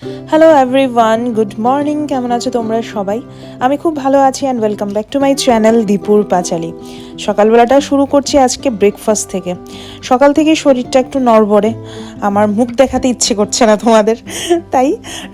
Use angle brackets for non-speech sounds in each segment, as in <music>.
Mm-hmm. Hello everyone good morning কেমন আছো তোমরা সবাই? আমি খুব ভালো আছি and welcome back to my channel দীপুর পাঁচালি সকালবেলাটা শুরু করছি আজকে ব্রেকফাস্ট থেকে। সকাল থেকেই শরীরটা একটু নড়বড়ে। আমার মুখ দেখাতে ইচ্ছে করছে না তোমাদের। তাই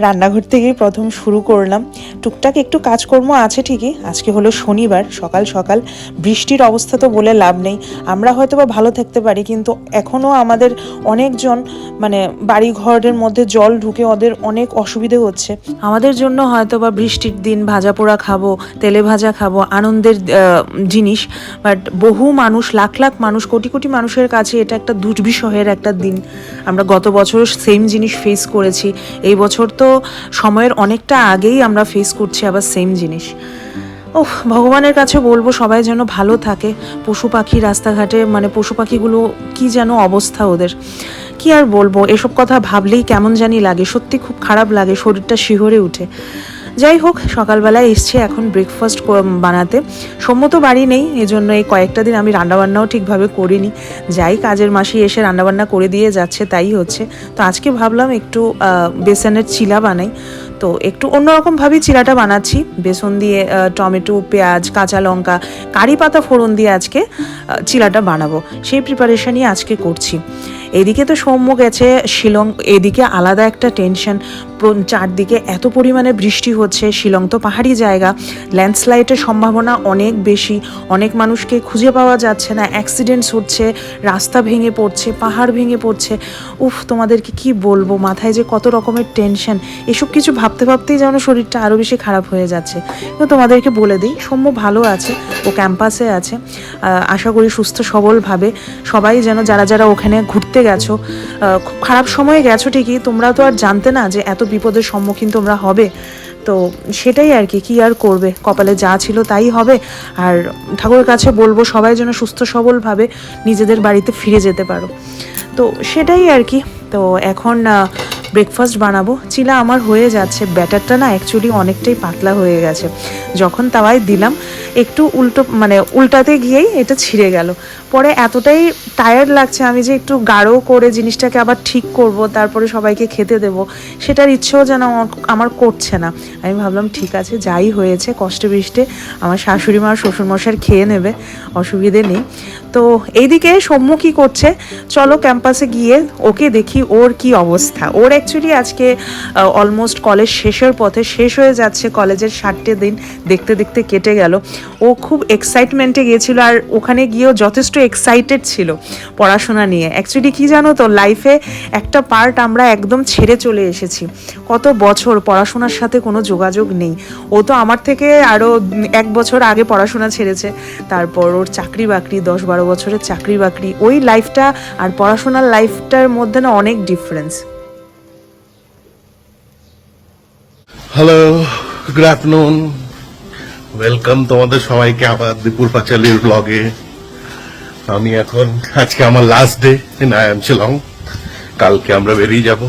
রান্নাঘর থেকেই প্রথম শুরু করলাম। টুকটাক একটু কাজকর্ম আছে ঠিকই। আজকে হলো শনিবার। সকাল সকাল বৃষ্টির অবস্থা তো বলে লাভ নেই। আমরা হয়তো বা ভালো থাকতে পারি, কিন্তু এখনও আমাদের অনেকজন মানে বাড়ি ঘরের মধ্যে জল ঢুকে ওদের অনেক অসুবিধে হচ্ছে। আমাদের জন্য হয়তো বা বৃষ্টির দিন, ভাজা পোড়া খাব, তেলে ভাজা খাব, আনন্দের জিনিস বাট বহু মানুষ, লাখ লাখ মানুষ, কোটি কোটি মানুষের কাছে এটা একটা দুর্বিষহের একটা দিন। আমরা গত বছর সেম জিনিস ফেস করেছি। এই বছর তো সময়ের অনেকটা আগেই আমরা ফেস করছি আবার সেম জিনিস। ওহ ভগবানের কাছে বলব সবাই যেন ভালো থাকে। পশু পাখি রাস্তাঘাটে মানে পশু পাখিগুলো কি যেন অবস্থা ওদের। কি আর বলব? এসব কথা ভাবলেই কেমন জানি লাগে, সত্যি খুব খারাপ লাগে, শরীরটা শিহরে উঠে। যাই হোক, সকালবেলায় এসছে এখন ব্রেকফাস্ট বানাতে। সম্মত বাড়ি নেই, এজন্য এই কয়েকটা দিন আমি রান্নাবান্নাও ঠিকভাবে করিনি। যাই, কাজের মাসি এসে রান্নাবান্না করে দিয়ে যাচ্ছে, তাই হচ্ছে। তো আজকে ভাবলাম একটু বেসনের চিলা বানাই। তো একটু অন্যরকমভাবেই চিলাটা বানাচ্ছি। বেসন দিয়ে টমেটো, পেঁয়াজ, কাঁচা লঙ্কা, কারি পাতা ফোড়ন দিয়ে আজকে চিলাটা বানাবো। সেই প্রিপারেশনই আজকে করছি। এদিকে তো সৌম্য গেছে, শিলং, এদিকে আলাদা একটা টেনশন চারদিকে এত পরিমাণে বৃষ্টি হচ্ছে, শিলং তো পাহাড়ি জায়গা। ল্যান্ডস্লাইডের সম্ভাবনা অনেক বেশি। অনেক মানুষকে খুঁজে পাওয়া যাচ্ছে না। অ্যাক্সিডেন্টস হচ্ছে, রাস্তা ভেঙে পড়ছে, পাহাড় ভেঙে পড়ছে। উফ, তোমাদেরকে কি বলব? মাথায় যে কত রকমের টেনশন এসব কিছু ভাবতে ভাবতেই যেন শরীরটা আরও বেশি খারাপ হয়ে যাচ্ছে। কিন্তু তোমাদেরকে বলে দিই, সৌম্য ভালো আছে, ও ক্যাম্পাসে আছে। আশা করি সুস্থ সবলভাবে। সবাই যেন, যারা যারা ওখানে ঘুরতে গেছো খুব খারাপ সময়ে গেছো ঠিকই, তোমরা তো আর জানতে না যে এত বিপদের সম্মুখীন তোমরা হবে। তো সেটাই আর কি কি আর করবে? কপালে যা ছিল তাই হবে। আর ঠাকুরের কাছে বলব, সবাই যেন সুস্থ সবলভাবে নিজেদের বাড়িতে ফিরে যেতে পারো। তো সেটাই আর কি, তো এখন ব্রেকফাস্ট বানাবো। চিলা, আমার হয়ে যাচ্ছে। ব্যাটারটা না অ্যাকচুয়ালি অনেকটাই পাতলা হয়ে গেছে। যখন তাওয়ায় দিলাম একটু উল্টো মানে উল্টাতে গিয়েই এটা ছিঁড়ে গেল। পরে এতটাই টায়ার্ড লাগছে আমি যে একটু গাঢ় করে জিনিসটাকে আবার ঠিক করব, তারপরে সবাইকে খেতে দেব, সেটার ইচ্ছেও যেন আমার- করছে না। আমি ভাবলাম, ঠিক আছে, যাই হয়েছে, কষ্টে বৃষ্টে, আমার শাশুড়ি মা, শ্বশুরমশাই খেয়ে নেবে, অসুবিধে নেই। তো এইদিকে সৌম্য কি করছে? চলো ক্যাম্পাসে গিয়ে ওকে দেখি ওর কি অবস্থা। ওর অ্যাকচুয়ালি আজকে অলমোস্ট কলেজ শেষের পথে শেষ হয়ে যাচ্ছে কলেজের ষাটটে দিন দেখতে দেখতে কেটে গেল। ও খুব এক্সাইটমেন্টে গিয়েছিল আর ওখানে গিয়েও যথেষ্ট এক্সাইটেড ছিল পড়াশোনা নিয়ে। অ্যাকচুয়ালি কি জানো তো লাইফে একটা পার্ট আমরা একদম ছেড়ে চলে এসেছি। কত বছর পড়াশোনার সাথে কোনো যোগাযোগ নেই। ও তো আমার থেকে আরও এক বছর আগে পড়াশোনা ছেড়েছে। তারপর ওর চাকরি বাকরি দশ বারো বছরের চাকরি বাকরি ওই লাইফটা আর পড়াশোনার লাইফটার মধ্যে না অনেক difference hello good afternoon welcome তোমাদের সবাইকে আবার দীপুর পাঁচালির ব্লগে আমি এখন, আজকে আমার last day in I M Shillong কালকে আমরা বেরিয়ে যাব।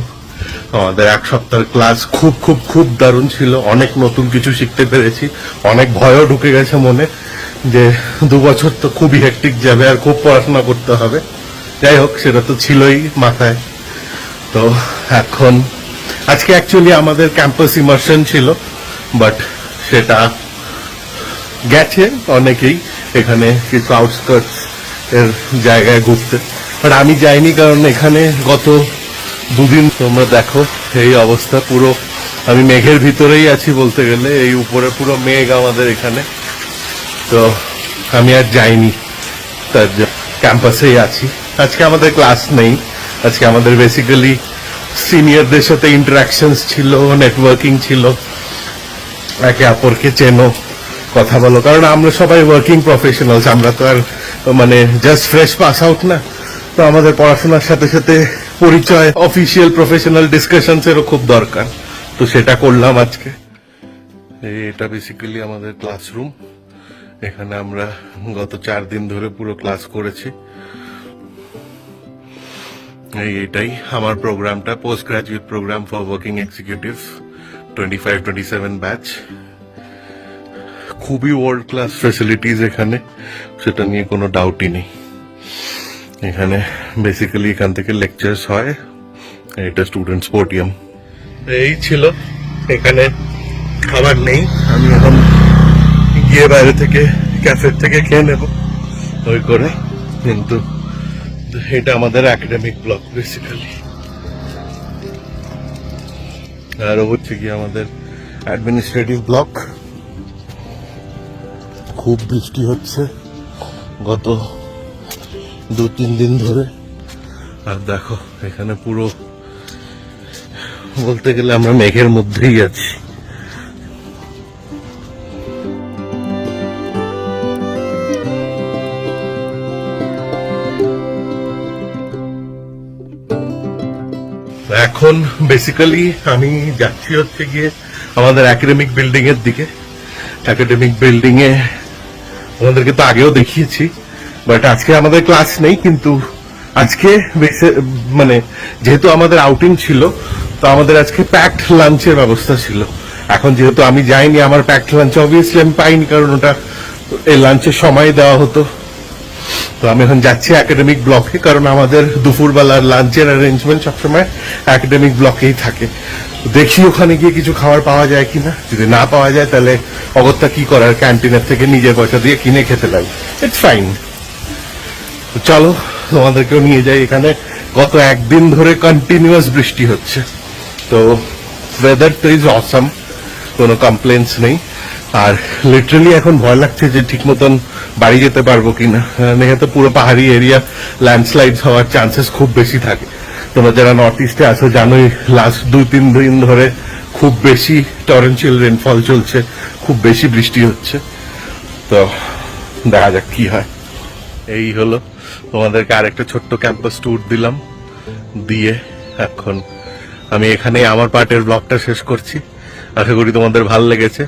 আমাদের এক সপ্তাহের ক্লাস খুব খুব খুব দারুণ ছিল। অনেক নতুন কিছু শিখতে পেরেছি। অনেক ভয়ও ঢুকে গেছে মনে যে দু বছর তো খুবই হেক্টিক যাবে আর খুব পড়াশোনা করতে হবে। যাই হোক, সেটা তো ছিলই মাথায়। তো এখন, আজকে অ্যাকচুয়ালি আমাদের ক্যাম্পাস ইমার্শন ছিল বাট সেটা গেছে অনেকেই এখানে কিছু আউটস্কার্টস এর জায়গায় ঘুরতে। বাট আমি যাইনি কারণ এখানে গত দুদিন তোমরা দেখো এই অবস্থা পুরো। আমি মেঘের ভিতরেই আছি বলতে গেলে, এই উপরে পুরো মেঘ আমাদের এখানে। তো আমি আর যাইনি। তার ক্যাম্পাসেই আছি। আজকে আমাদের ক্লাস নেই। আজকে আমাদের বেসিক্যালি সিনিয়রদের সাথে ইন্টারাকশনস ছিল নেটওয়ার্কিং ছিল। একে অপরকে চেনো। কথা বলো, কারণ আমরা সবাই ওয়ার্কিং প্রফেশনালস আমরা তো আর মানে জাস্ট ফ্রেশ পাস আউট না। তো আমাদের পড়াশোনার সাথে সাথে পরিচয় অফিসিয়াল প্রফেশনাল ডিসকাশনস এরও খুব দরকার। তো সেটা করলাম আজকে। এটা বেসিক্যালি আমাদের ক্লাসরুম এখানে আমরা গত চার দিন ধরে পুরো ক্লাস করেছি। এই এটাই আমার প্রোগ্রামটা post graduate programme for working executive twenty five twenty seven batch খুবই ওয়ার্ল্ড ক্লাস ফেসিলিটিস এখানে, সেটা নিয়ে কোনো ডাউটই নেই। এখানে বেসিক্যালি এখান থেকে লেকচার্স হয় এটা স্টুডেন্টস পোডিয়াম এই ছিল, এখানে খাবার নেই। আমি এখন গিয়ে বাইরে থেকে ক্যাফে থেকে খেয়ে নেব, ওই করে। কিন্তু এটা আমাদের একাডেমিক ব্লক বেসিক্যালি আর হচ্ছে কি আমাদের অ্যাডমিনিস্ট্রেটিভ ব্লক খুব বৃষ্টি হচ্ছে গত দু, তিন দিন ধরে। আর দেখো, এখানে পুরো বলতে গেলে আমরা মেঘের মধ্যেই আছি। এখন বেসিক্যালি আমি যাচ্ছি হচ্ছে গিয়ে আমাদের একাডেমিক বিল্ডিং এর দিকে। একাডেমিক বিল্ডিং এ আমাদেরকে তো আগেও দেখিয়েছি বাট আজকে আমাদের ক্লাস নেই, কিন্তু আজকে মানে যেহেতু আমাদের আউটিং ছিল, তো আমাদের আজকে প্যাকড লাঞ্চের ব্যবস্থা ছিল। এখন যেহেতু আমি যাইনি, আমার প্যাকড লাঞ্চ অবভিয়াসলি আমি পাইনি, কারণ ওটা এই লাঞ্চের সময় দেওয়া হতো। তো আমি এখন যাচ্ছি একাডেমিক ব্লকে কারণ আমাদের দুপুরবেলার লাঞ্চের অ্যারেঞ্জমেন্ট সবসময় একাডেমিক ব্লকেই থাকে। দেখি ওখানে গিয়ে কিছু খাবার পাওয়া যায় কিনা। যদি না পাওয়া যায়, তাহলে অগত্যা কি করার? ক্যান্টিনের থেকে নিজের পয়সা দিয়ে কিনে খেতে লাগে ইটস ফাইন চলো, তোমাদেরকেও নিয়ে যাই এখানে। গত একদিন ধরে কন্টিনিউয়াস বৃষ্টি হচ্ছে। তো ওয়েদার তো ইজ অসাম কোনো কমপ্লেন্স নেই। আর লিটারালি এখন ভয় লাগছে যে ঠিক মতন বাড়ি যেতে পারব কিনা? এখানে তো পুরো পাহাড়ি এরিয়া ল্যান্ডস্লাইড হওয়ার চান্সেস খুব বেশি থাকে। তোমরা যারা নর্থ ইস্টে আছো, জানোই লাস্ট দুই, তিন দিন ধরে খুব বেশি টরেন্সিয়াল রেনফল চলছে, খুব বেশি বৃষ্টি হচ্ছে। তো দেখা যাক কি হয়। এই হলো তোমাদেরকে আরেকটা ছোট্ট ক্যাম্পাস ট্যুর দিলাম। দিয়ে এখন আমি এখানে আমার পার্টের ব্লগটা শেষ করছি। আশা করি তোমাদের ভালো লেগেছে।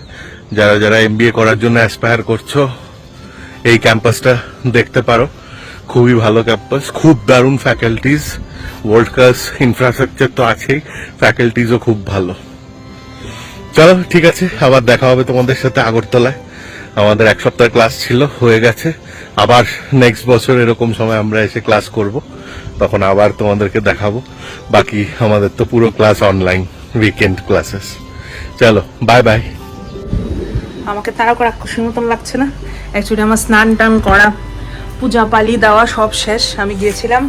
যারা যারা এমবিএ করার জন্য অ্যাসপায়ার করছ এই ক্যাম্পাসটা দেখতে পারো। খুবই ভালো ক্যাম্পাস, খুব দারুণ ফ্যাকাল্টিজ ওয়ার্ল্ড ক্লাস ইনফ্রাস্ট্রাকচার তো আছেই ফ্যাকাল্টিজও খুব ভালো। চলো, ঠিক আছে, আবার দেখা হবে তোমাদের সাথে আগরতলায়। আমাদের এক সপ্তাহ ক্লাস ছিল, হয়ে গেছে। আবার নেক্সট বছর এরকম সময় আমরা এসে ক্লাস করব। তখন আবার তোমাদেরকে দেখাবো। বাকি আমাদের তো পুরো ক্লাস অনলাইন উইকেন্ড ক্লাসেস চলো বাই বাই আমাকে তারা করে খুশির মতন লাগছে না? অ্যাকচুয়ালি আমার স্নান টান করা, পূজা পালি দেওয়া সব শেষ, আমি গিয়েছিলাম।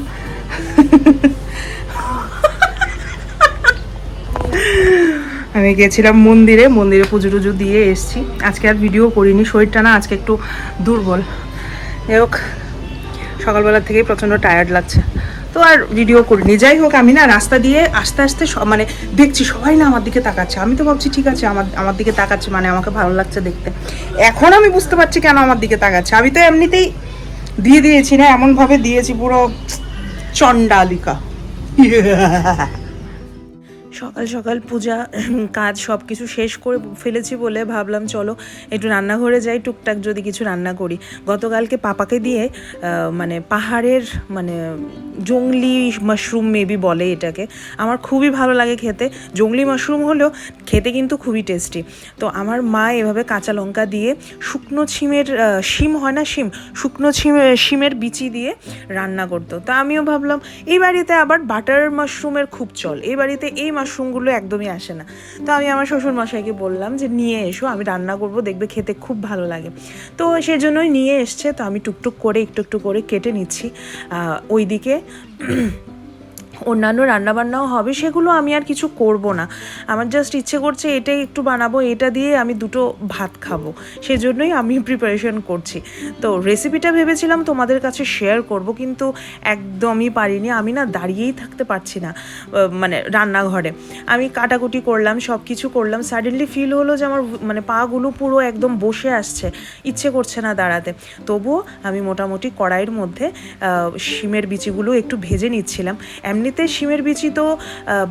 আমি গিয়েছিলাম মন্দিরে মন্দিরে পুজো টুজো দিয়ে এসেছি। আজকে আর ভিডিও করিনি, শরীরটা না আজকে একটু দুর্বল। যাই হোক, সকালবেলা থেকেই প্রচণ্ড টায়ার্ড লাগছে। তো আর ভিডিও করিনি। যাই হোক, আমি না রাস্তা দিয়ে আস্তে আস্তে মানে দেখছি সবাই না আমার দিকে তাকাচ্ছে। আমি তো ভাবছি, ঠিক আছে, আমার আমার দিকে তাকাচ্ছে মানে আমাকে ভালো লাগছে দেখতে। এখন আমি বুঝতে পারছি কেন আমার দিকে তাকাচ্ছে। আমি তো এমনিতেই দিয়ে দিয়েছি না, এমনভাবে দিয়েছি পুরো চণ্ডালিকা। <laughs> সকাল সকাল পূজা কাজ সব কিছু শেষ করে ফেলেছি বলে ভাবলাম চলো একটু রান্নাঘরে যাই, টুকটাক যদি কিছু রান্না করি। গতকালকে পাপাকে দিয়ে মানে পাহাড়ের মানে জংলি মাশরুম মেবি বলে এটাকে। আমার খুবই ভালো লাগে খেতে। জংলি মাশরুম হলেও খেতে কিন্তু খুবই টেস্টি তো আমার মা এভাবে কাঁচা লঙ্কা দিয়ে শুকনো ছিমের শিম হয় না শিম? শুকনো ছিমের শিমের বিচি দিয়ে রান্না করতো। তা আমিও ভাবলাম, এই বাড়িতে আবার বাটার মাশরুমের খুব চল। এই বাড়িতে এই মাশরুমগুলো একদমই আসে না। তো আমি আমার শ্বশুর মশাইকে বললাম যে, নিয়ে এসো, আমি রান্না করব, দেখবে খেতে খুব ভালো লাগে। তো সেজন্যই নিয়ে এসছে, তো আমি টুকটুক করে, একটু একটু করে কেটে নিচ্ছি। ওইদিকে অন্যান্য রান্নাবান্নাও হবে, সেগুলো আমি আর কিছু করব না। আমার জাস্ট ইচ্ছে করছে এটাই একটু বানাবো, এটা দিয়ে আমি দুটো ভাত খাব। সেজন্যই আমি প্রিপারেশন করছি। তো রেসিপিটা ভেবেছিলাম তোমাদের কাছে শেয়ার করব, কিন্তু একদমই পারিনি। আমি না দাঁড়িয়েই থাকতে পারছি না মানে রান্নাঘরে। আমি কাটাকুটি করলাম সব কিছু করলাম সাডেনলি ফিল হলো যে আমার মানে পাগুলো পুরো একদম বসে আসছে, ইচ্ছে করছে না দাঁড়াতে। তবুও আমি মোটামুটি কড়াইয়ের মধ্যে শিমের বিচিগুলো একটু ভেজে নিচ্ছিলাম। এমনিতে শিমের বিচি তো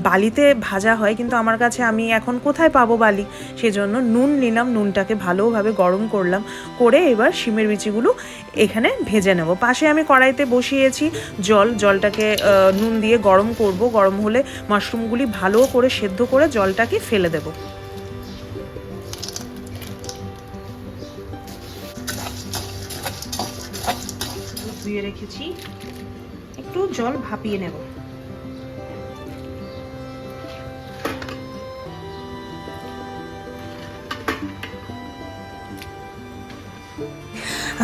বালিতে ভাজা হয়, কিন্তু আমার কাছে আমি এখন কোথায় পাবো বালি? সেজন্য নুন নিলাম, নুনটাকে ভালোভাবে গরম করলাম, করে এবার শিমের বিচিগুলো এখানে ভেজে নেব। পাশে আমি কড়াইতে বসিয়েছি জল, জলটাকে নুন দিয়ে গরম করব। গরম হলে মাশরুমগুলি ভালো করে সেদ্ধ করে জলটাকে ফেলে দেবো। রেখেছি। একটু জল ভাপিয়ে নেব।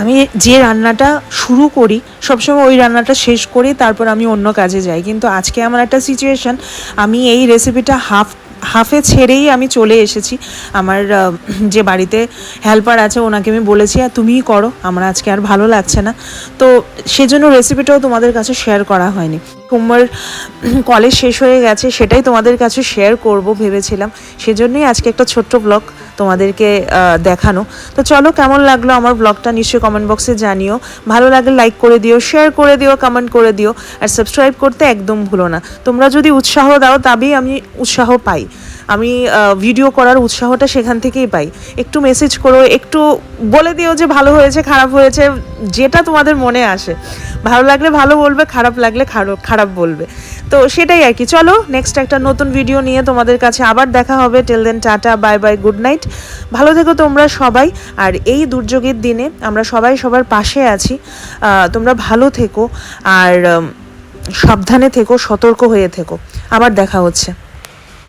আমি যে রান্নাটা শুরু করি, সবসময় ওই রান্নাটা শেষ করি, তারপর আমি অন্য কাজে যাই। কিন্তু আজকে আমার একটা সিচুয়েশান আমি এই রেসিপিটা হাফ হাফে ছেড়েই আমি চলে এসেছি। আমার যে বাড়িতে হেল্পার আছে, ওনাকে আমি বলেছি, আর তুমিই করো, আমার আজকে আর ভালো লাগছে না। তো সেজন্য রেসিপিটাও তোমাদের কাছে শেয়ার করা হয়নি। তোমার কলেজ শেষ হয়ে গেছে, সেটাই তোমাদের কাছে শেয়ার করব ভেবেছিলাম। সেজন্যই আজকে একটা ছোট্ট ব্লগ তোমাদেরকে দেখানো। তো চলো, কেমন লাগল আমার ব্লগটা নিশ্চয়ই কমেন্ট বক্সে জানিও। ভালো লাগলে লাইক করে দিও শেয়ার করে দিও কমেন্ট করে দিও। আর সাবস্ক্রাইব করতে একদম ভুলো না। তোমরা যদি উৎসাহ দাও, তবেই আমি উৎসাহ পাই। আমি ভিডিও করার উৎসাহটা সেখান থেকেই পাই। একটু মেসেজ করো, একটু বলে দিও যে ভালো হয়েছে, খারাপ হয়েছে, যেটা তোমাদের মনে আসে। ভালো লাগলে ভালো বলবে, খারাপ লাগলে খারাপ খারাপ বলবে। তো সেটাই আর কি। চলো নেক্সট একটা নতুন ভিডিও নিয়ে তোমাদের কাছে আবার দেখা হবে। Till then tata bye bye good night ভালো থেকো তোমরা সবাই। আর এই দুর্যোগের দিনে আমরা সবাই সবার পাশে আছি। তোমরা ভালো থেকো। আর সাবধানে থেকো, সতর্ক হয়ে থেকো। আবার দেখা হচ্ছে।